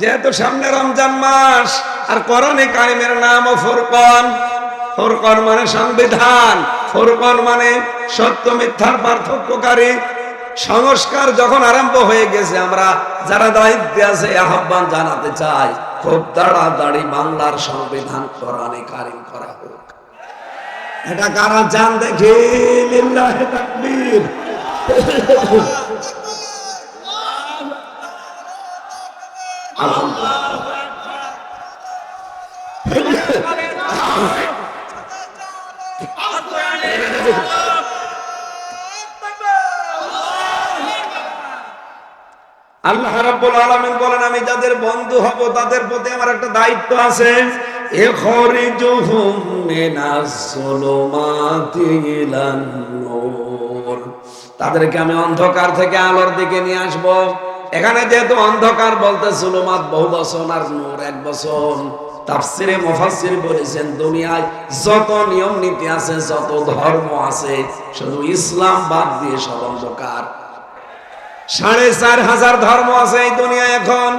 যেহেতু সামনে রমজান মাস, আর করণে কারিমের নাম ও ফুরকন। ফুরকন মানে সংবিধান, ফুরকন মানে সত্য মিথ্যার পার্থক্যকারী সংস্কার যখন আরম্ভ হয়ে গেছে, আমরা যারা দায়িত্বে আছে আহ্বান জানাতে চাই, খুব তাড়াতাড়ি বাংলার সংবিধান কোরআনে কারিম করা হোক। এটা কারা জান দেখে লিল্লাহে তাকবীর? আল্লাহ রাব্বুল আলামিন বলেন, আমি যাদের বন্ধু হব, তাদের প্রতি আমার একটা দায়িত্ব আছে। ইখরিজুহুম মিনাস সুলুমাতি নূর। তাদেরকে আমি অন্ধকার থেকে আলোর দিকে নিয়ে আসব। এখানে যেহেতু অন্ধকার বলতে সুলুমাত বহু বছর আর নূর এক বছর। তাফসিরে মুফাসসির বলেছেন, দুনিয়ায় যত নিয়ম নীতি আছে, যত ধর্ম আছে, শুধু ইসলাম বাদ দিয়ে সব অন্ধকার। সাড়ে চার হাজার ধর্ম আছে এই দুনিয়া এখন।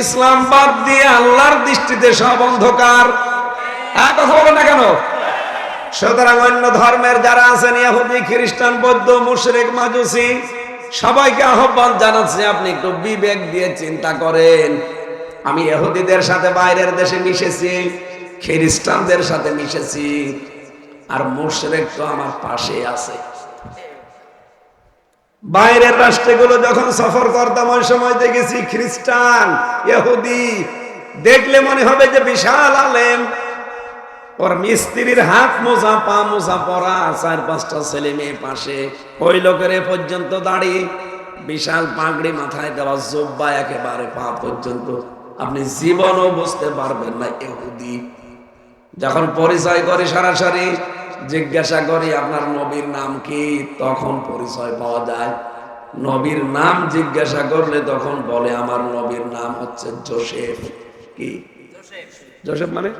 ইসলাম বাদ দিয়ে আল্লাহর দৃষ্টিতে সব অন্ধকার। এক কথা বলো না কেন? সুতরাং অন্য ধর্মের যারা আছেন ইহুদি খ্রিস্টান, বৌদ্ধ, মুশরিক, মাজুসি সবাইকে আহ্বান জানাচ্ছি, আপনি একটু বিবেক দিয়ে চিন্তা করেন। আমি ইহুদিদের সাথে বাইরের দেশে মিশেছি, খ্রিস্টানদের সাথে মিশেছি, আর মুশরিক তো আমার পাশে আছে। বাইরের রাষ্ট্রগুলো যখন সফর করতাম, ওই সময় দেখেছি খ্রিস্টান, ইহুদি, দেখলে মনে হবে যে বিশাল আলেম। ওর মিস্ত্রির হাত মোজা, পা মোজা পরা, চার, পাঁচটা ছেলে মেয়ে পাশে। ওই লোকের পর্যন্ত দাঁড়িয়ে বিশাল পাগড়ি মাথায় দেওয়া জোব্বা একেবারে পা পর্যন্ত। আপনি জীবনও বুঝতে পারবেন না এহুদি যখন পরিচয় করে সরাসরি, জিজ্ঞাসা করি, আপনার নবীর নাম কি? তখন পরিচয় পাওয়া যায়। নবীর নাম জিজ্ঞাসা করলে তখন বলে, আমার নবীর নাম হচ্ছে জোসেফ। কি? জোসেফ মানে?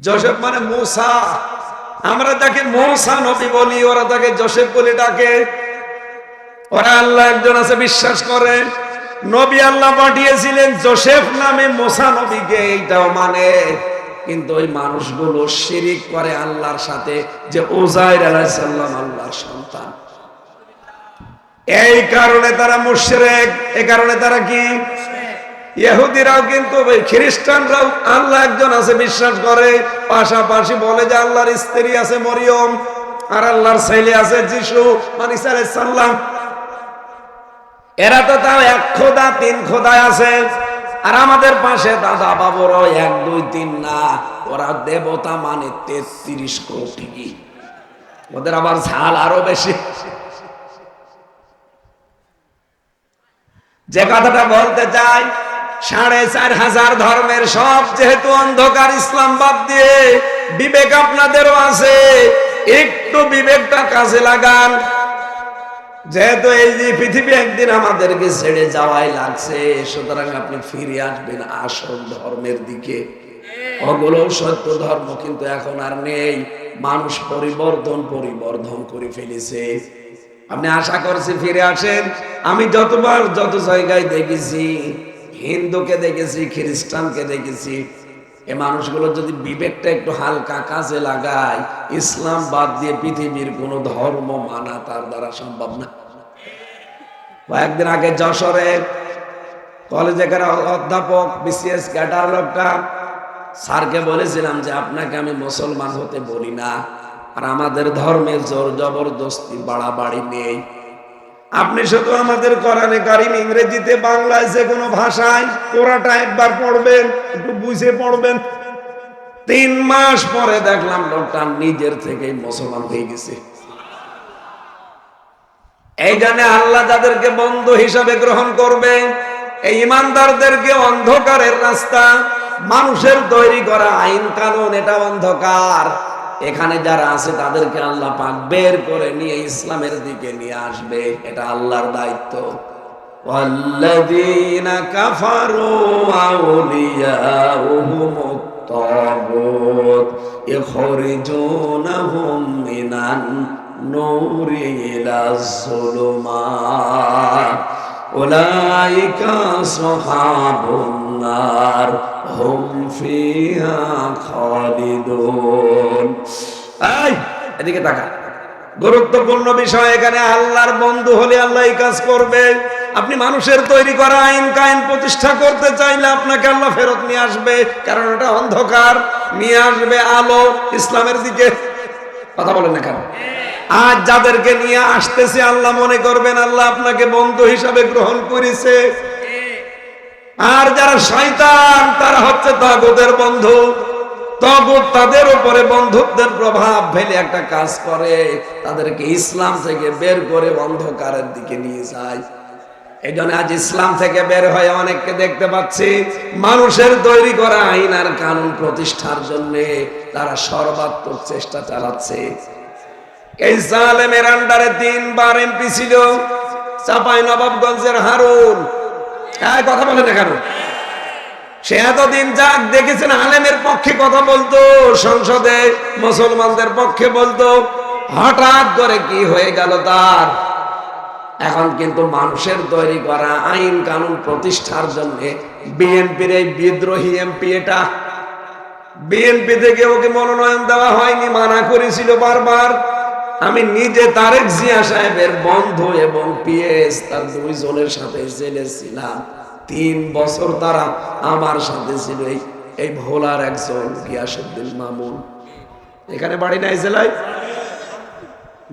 জোসেফ মানে মূসা। আমরা তাকে মৌসা নবী বলি, ওরা তাকে জোসেফ বলে ডাকে। ওরা আল্লাহ একজন আছে, বিশ্বাস করে। নবী আল্লাহ পাঠিয়েছিলেন জোসেফ নামে মোসা নবীকে, এইটাও মানে। কিন্তু ওই মানুষগুলো শিরিক করে আল্লাহর সাথে যে ওজাইর আলাইসাল্লাম আল্লাহর সন্তান। এই কারণে তারা মুশরেক এই কারণে তারা কি? ইহুদিরাও কিন্তু খ্রিস্টানরাও আল্লাহ একজন আছে, বিশ্বাস করে। পাশাপাশি বলে যে আল্লাহর স্ত্রী আছে মরিয়ম, আর আল্লাহর ছেলে আছে যিশু। মানে সাল্লাম। এরা তো তাও এক খোদা, তিন খোদায় আছে। আর আমাদের পাশে দাদা, বাবুরও এক, দুই, তিন না। ওরা দেবতা মানে তেত্রিশ কোটি। ওদের আবার ঝাল আরও বেশি। যে কথাটা বলতে চাই সাড়ে চার হাজার ধর্মের সব যেহেতু অন্ধকার, ইসলাম বাদ দিয়ে বিবেক আপনাদেরও আছে। একটু বিবেকটা কাজে লাগান। যেহেতু এই যে পৃথিবী একদিন আমাদেরকে ছেড়ে যাওয়াই লাগছে, সুতরাং আপনি ফিরে আসবেন আসল ধর্মের দিকে। ওগুলো সত্য ধর্ম, কিন্তু এখন আর নেই। মানুষ পরিবর্তন পরিবর্ধন করে ফেলেছে। আপনি আশা করছি ফিরে আসেন। আমি যতবার যত জায়গায় দেখেছি হিন্দুকে দেখেছি, খ্রিস্টানকে দেখেছি। এ মানুষগুলো যদি বিবেকটা একটু হালকা কাজে লাগায়, ইসলাম বাদ দিয়ে পৃথিবীর কোনো ধর্ম মানা তার দ্বারা সম্ভব না। কয়েকদিন আগে যশোরে কলেজের অধ্যাপক, বিসিএস ক্যাডার লোকটা। স্যারকে বলেছিলাম যে, আপনাকে আমি মুসলমান হতে বলি না। আর আমাদের ধর্মের জোর জবরদস্তি, বাড়াবাড়ি নেই। আপনি শুধু আমাদের কোরআনে কারিম ইংরেজিতে বাংলায় যে কোনো ভাষায় কোরআটা একবার পড়বেন, একটু বুঝে পড়বেন। তিন মাস পরে দেখলাম লোকটা নিজের থেকে মুসলমান হয়ে গেছে। এই জন্য আল্লাহ যাদেরকে বন্ধু হিসাবে গ্রহণ করবে, এই ইমানদারদেরকে অন্ধকারের রাস্তা, মানুষের তৈরি করা আইন কানুন, এটা অন্ধকার। এখানে যারা আছে তাদেরকে আল্লাহ পাক বের করে নিয়ে ইসলামের দিকে নিয়ে আসবে এটা আল্লাহর দায়িত্ব والذين كفروا أولياؤهم الطاغوت يخرجونهم من النور إلى الظلمات উলাইকা সাহাবুন্নার হুম ফিহা খালিদুন এই, এদিকে তাকা। গুরুত্বপূর্ণ বিষয় এখানে, আল্লাহর বন্ধু হলে আল্লাহ এই কাজ করবে। আপনি মানুষের তৈরি করা আইন কায়েন প্রতিষ্ঠা করতে চাইলে আপনাকে আল্লাহ ফেরত নিয়ে আসবে, কারণ এটা অন্ধকার। নিয়ে আসবে আলো, ইসলামের দিকে। কথা বলেন না কেন? আজ যাদেরকে নিয়ে আসতেছে, আল্লাহ মনে করবেন আল্লাহ আপনাকে বন্ধু হিসাবে গ্রহণ করেছে। আর যারা শয়তান, তারা হচ্ছে তাগুদের বন্ধু। তগুত তাদের উপরে বন্ধুত্বের প্রভাব ফেলে একটা কাজ করে, তাদেরকে ইসলাম থেকে বের করে অন্ধকারের দিকে নিয়ে যায়। এই জন্য আজ ইসলাম থেকে বের হয়ে অনেককে দেখতে পাচ্ছি, মানুষের তৈরি করা আইন আর কানুন প্রতিষ্ঠার জন্য তারা সর্বাত্মক চেষ্টা চালাচ্ছে। এই জালেমের আন্ডারে তিনবার এমপি ছিল চাপাই নবাবগঞ্জের হারুন। কথা বলে দেখানো। সে এতদিন যাক দেখেছেন, আলেমের পক্ষে কথা বলতো, সংসদে মুসলমানদের পক্ষে বলতো, হঠাৎ করে কি হয়ে গেল তার? এখন কিন্তু মানুষের তৈরি করা আইন কানুন প্রতিষ্ঠার জন্য বিএনপির এই বিদ্রোহী এমপি এটা। বিএনপি থেকে ওকে মনোনয়ন দেওয়া হয়নি, মানা করেছিল বারবার। আমি নিজে তারেক জিয়া সাহেবের বন্ধু এবং পিএস তার দুইজনের সাথে জেলে ছিলাম তিন বছর তারা আমার সাথে ছিল। এই ভোলার একজন গিয়াসুদ্দিন মামুন। এখানে বাড়ি নাই জেলায়?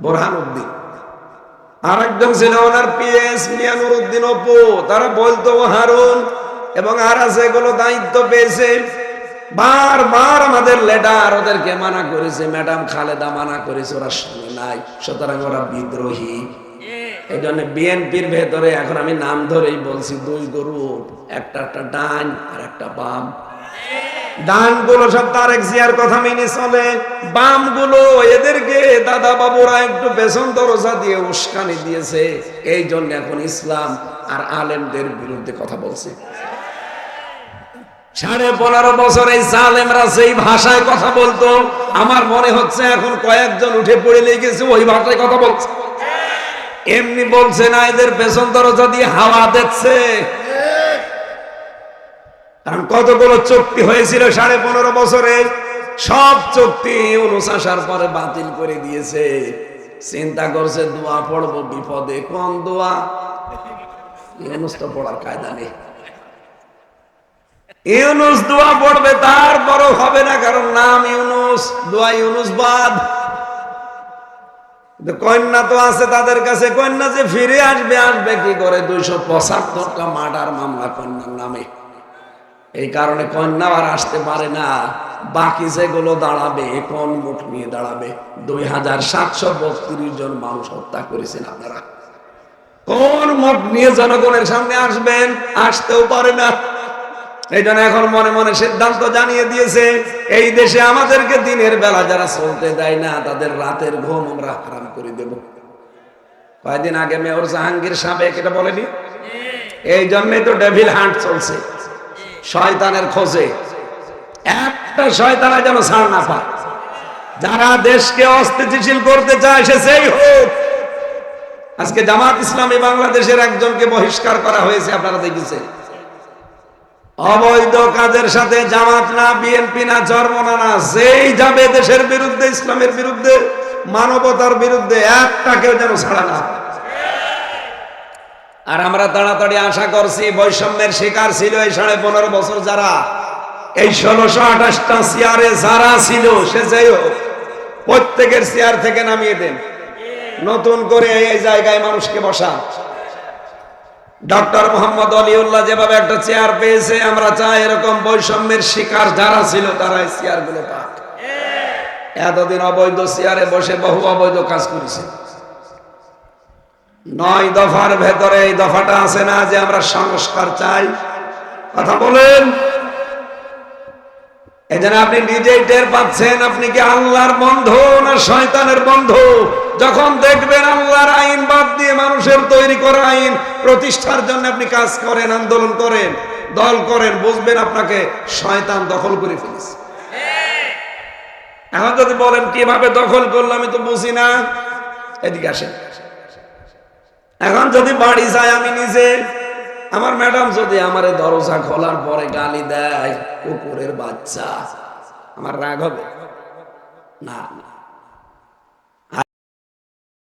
বোরহান উদ্দিন আর একজন ছিল ওনার পিএস মিয়ানুর উদ্দিন অপু। তারা বলতো হারুন এবং আর আছে এগুলো দায়িত্ব পেয়েছে। বারবার আমাদের লেডার ওদেরকে মানা করেছে, ম্যাডাম খালেদা মানা করেছে, ওরা শুনে নাই। সুতরাং ওরা বিদ্রোহী। এই জন্য বিএনপির ভেতরে এখন আমি নাম ধরেই বলছি, দুই একটা একটা ডান আর একটা বাম। ডানগুলো সব জিয়ার কথা মেনে চলে। এদেরকে দাদা বাবুরা একটু বেসন দরজা দিয়ে উস্কানি দিয়েছে। এই জন্য এখন ইসলাম আর আলেমদের বিরুদ্ধে কথা বলছে। সাড়ে পনেরো বছর এই জালেমরা সেই ভাষায় কথা বলতো, আমার মনে হচ্ছে এখন কয়েকজন উঠে পড়ে লেগেছে, ওই ভাষায় কথা বলছে। এমনি বলছে না, এদের পেছন দরজা দিয়ে হাওয়া দিচ্ছে কারণ কতগুলো চুক্তি হয়েছিল সাড়ে পনেরো বছরে, সব চুক্তি অনুশাসার পরে বাতিল করে দিয়েছে। চিন্তা করছে, দোয়া পড়ব বিপদে, কোন দোয়া? পড়ার কায়দা নেই। ইউনুস দোয়া পড়বে তারপরও হবে না, কারণ নাম ইউনুস, দোয়া ইউনুস বাদ। কন্যা তো আছে তাদের কাছে, কন্যা যে ফিরে আসবে আসবে কি করে? দুইশো পঁচাত্তরটা মার্ডার মামলা কন্যার নামে। এই কারণে কন্যা আর আসতে পারে না। বাকি যেগুলো দাঁড়াবে, কোন মুখ নিয়ে দাঁড়াবে? দুই হাজার সাতশো বত্রিশ জন মানুষ হত্যা করেছেন আপনারা। কোন মুখ নিয়ে জনগণের সামনে আসবেন? আসতেও পারে না। এই জন্য এখন মনে মনে সিদ্ধান্ত জানিয়ে দিয়েছে, এই দেশে আমাদেরকে দিনের বেলা যারা চলতে দেয় না, তাদের রাতের ঘুম আমরা হারাম করে দেব। কয়েকদিন আগে মেয়র জাহাঙ্গীর সাবেক, এটা বলেনি? এই তো ডেভিল হান্ট চলছে, শয়তানের খোঁজে। একটা শয়তানা যেন ছাড় না পায়। যারা দেশকে অস্থিতিশীল করতে চায়, সে সেই হোক। আজকে জামাত ইসলামী বাংলাদেশের একজনকে বহিষ্কার করা হয়েছে, আপনারা দেখেছেন। অবৈধ কাজের সাথে জামাত না বিএনপি না চরমনা না যেই যাবে দেশের বিরুদ্ধে, ইসলামের বিরুদ্ধে, মানবতার বিরুদ্ধে একটা কেউ যেন ছাড়া না। আর আমরা তাড়াতাড়ি আশা করছি, বৈষম্যের শিকার ছিল এই সাড়ে পনেরো বছর যারা। এই ষোলোশো আঠাশটা চেয়ারে যারা ছিল, সে যাই হোক, প্রত্যেকের চেয়ার থেকে নামিয়ে দেন। নতুন করে এই জায়গায় মানুষকে বসা। ডক্টর মোহাম্মদ অলিউল্লাহ যেভাবে একটা চেয়ার পেয়েছে, আমরা চাই এরকম বৈষম্যের শিকার যারা ছিল, তারা এই চেয়ারগুলো পাক। এতদিন অবৈধ চেয়ারে বসে বহু অবৈধ কাজ করেছে। নয় দফার ভেতরে এই দফাটা আছে না যে আমরা সংস্কার চাই। কথা বলেন। এই আপনি নিজেই টের পাচ্ছেন, আপনি কি আল্লাহর বন্ধু না শয়তানের বন্ধু? যখন দেখবেন আল্লাহর আইন বাদ দিয়ে মানুষের তৈরি করা আইন, প্রতিষ্ঠার জন্য আপনি কাজ করেন, আন্দোলন করেন, দল করেন, বুঝবেন আপনাকে শয়তান দখল করে ফেলেছে। এখন যদি বলেন, কীভাবে দখল করল আমি তো বুঝি না। এদিকে আসেন। এখন যদি বাড়ি যাই আমি নিজে, আমার ম্যাডাম যদি আমার দরজা খোলার পরে গালি দেয়, কুকুরের বাচ্চা, আমার রাগ হবে? না না।